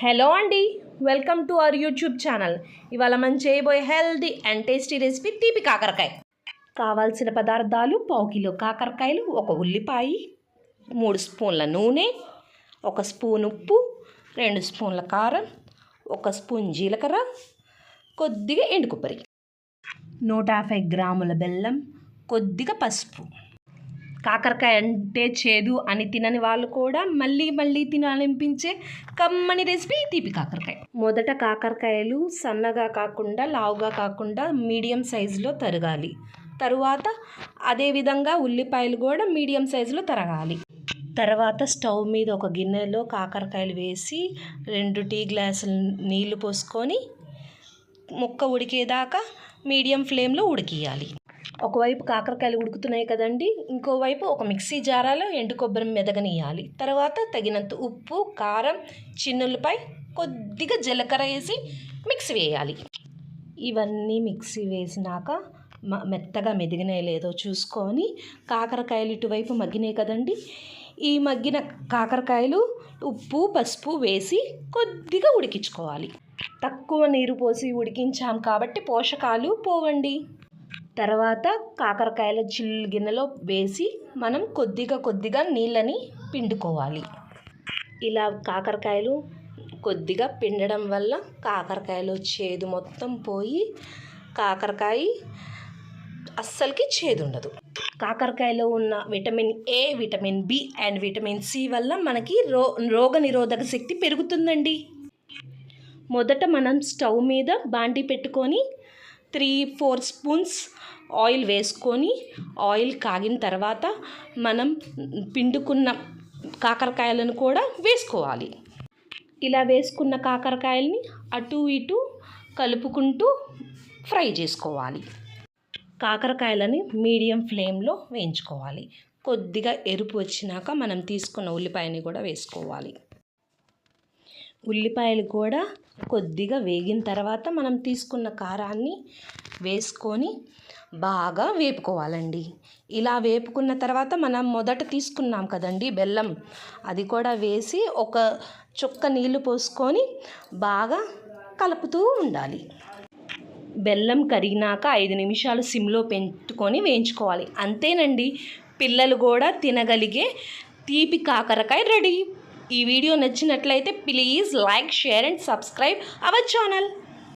Hello అండి welcome to our YouTube channel. ఇవాళ మనం చేయబోయే హెల్దీ అండ్ టేస్టీ రెసిపీ తీపి కాకరకాయ. కావాల్సిన పదార్థాలు పావు కిలో కాకరకాయలు ఒక ఉల్లిపాయ మూడు స్పూన్ల నూనె ఒక స్పూన్ ఉప్పు రెండు స్పూన్ల కారం ఒక స్పూన్ జీలకర్ర కొద్దిగా ఎండు కొబ్బరి. నూట యాభై గ్రాముల బెల్లం కొద్దిగా పసుపు. కాకరకాయ అంటే చేదు అని తినని వాళ్ళు కూడా మళ్ళీ మళ్ళీ తినాలనిపించే కమ్మని రెసిపీ తీపి కాకరకాయ. మొదట కాకరకాయలు సన్నగా కాకుండా లావుగా కాకుండా మీడియం సైజులో తరగాలి. తరువాత అదేవిధంగా ఉల్లిపాయలు కూడా మీడియం సైజులో తరగాలి. తర్వాత స్టవ్ మీద ఒక గిన్నెలో కాకరకాయలు వేసి రెండు టీ గ్లాసులు నీళ్ళు పోసుకొని ముక్క ఉడికేదాకా మీడియం ఫ్లేమ్లో ఉడికియాలి ఒకవైపు కాకరకాయలు ఉడుకుతున్నాయి కదండి ఇంకోవైపు ఒక మిక్సీ జారాలో ఎండు కొబ్బరి మెదగనియాలి. తర్వాత తగినంత ఉప్పు కారం చిన్నులపై కొద్దిగా జీలకర్ర వేసి మిక్సీ వేయాలి. ఇవన్నీ మిక్సీ వేసినాక మ- మెత్తగా మెదిగినాయి లేదో చూసుకొని కాకరకాయలు ఇటువైపు మగ్గినాయి కదండి ఈ మగ్గిన కాకరకాయలు ఉప్పు పసుపు వేసి కొద్దిగా ఉడికించుకోవాలి. తక్కువ నీరు పోసి ఉడికించాం కాబట్టి పోషకాలు పోవండి. తర్వాత కాకరకాయల చిల్లు గిన్నెలో వేసి మనం కొద్దిగా కొద్దిగా నీళ్ళని పిండుకోవాలి. ఇలా కాకరకాయలు కొద్దిగా పిండడం వల్ల కాకరకాయలో చేదు మొత్తం పోయి కాకరకాయ అస్సలకి చేదు ఉండదు కాకరకాయలో ఉన్న vitamin A vitamin B and vitamin C వల్ల మనకి రో రోగ నిరోధక శక్తి పెరుగుతుందండి. మొదట మనం స్టవ్ మీద బాండి పెట్టుకొని త్రీ ఫోర్ స్పూన్స్ ఆయిల్ వేసుకొని ఆయిల్ కాగిన తర్వాత మనం పిండుకున్న కాకరకాయలను కూడా వేసుకోవాలి. ఇలా వేసుకున్న కాకరకాయల్ని అటు ఇటు కలుపుకుంటూ ఫ్రై చేసుకోవాలి. కాకరకాయలని మీడియం ఫ్లేమ్లో వేయించుకోవాలి. కొద్దిగా ఎరుపు వచ్చినాక మనం తీసుకున్న ఉల్లిపాయని కూడా వేసుకోవాలి. ఉల్లిపాయలు కూడా కొద్దిగా వేగిన తర్వాత మనం తీసుకున్న కారాన్ని వేసుకొని బాగా వేపుకోవాలండి. ఇలా వేపుకున్న తర్వాత మనం మొదట తీసుకున్నాం కదండి బెల్లం. అది కూడా వేసి ఒక చుక్క నీళ్ళు పోసుకొని బాగా కలుపుతూ ఉండాలి. బెల్లం కరిగినాక ఐదు నిమిషాలు సిమ్లో పెట్టుకొని వేయించుకోవాలి. అంతేనండి పిల్లలు కూడా తినగలిగే తీపి కాకరకాయ రెడీ. ఈ వీడియో నచ్చినట్లయితే please like share and subscribe our channel.